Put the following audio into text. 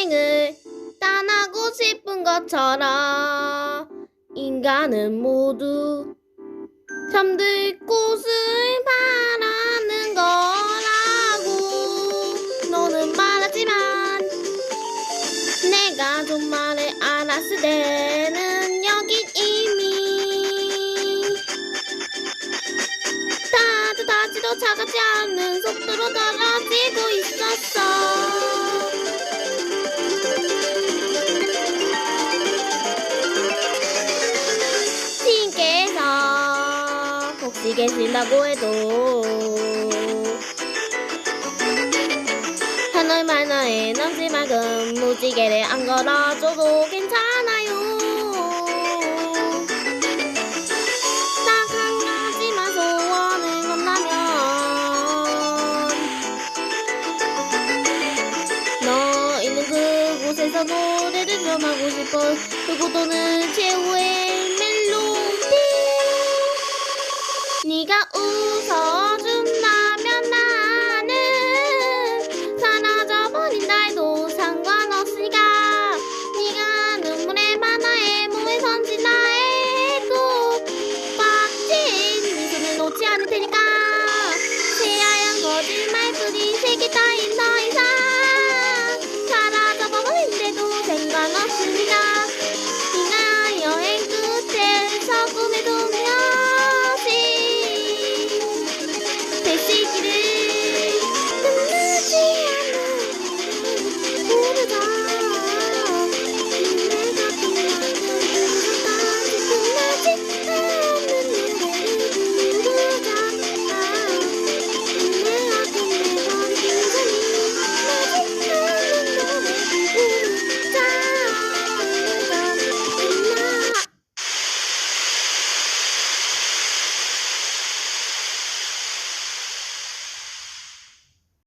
여행을 떠나고 싶은 것처럼 인간은 모두 잠들 곳을 바라는 거라고. 너는 말하지만 내가 좀 말을 알았을 때는 여긴 이미 따뜻하지도 차갑지 않은 속도로 떨어지고 있었어 혹시 계신다고 해도. 하늘 만화에 넘지 만큼 무지개를 안 걸어줘도 괜찮아요. 딱 한 가지만 소원을 건다면. 너 있는 그곳에서 노래를 전하고 싶어. 그곳도는 최후의 无所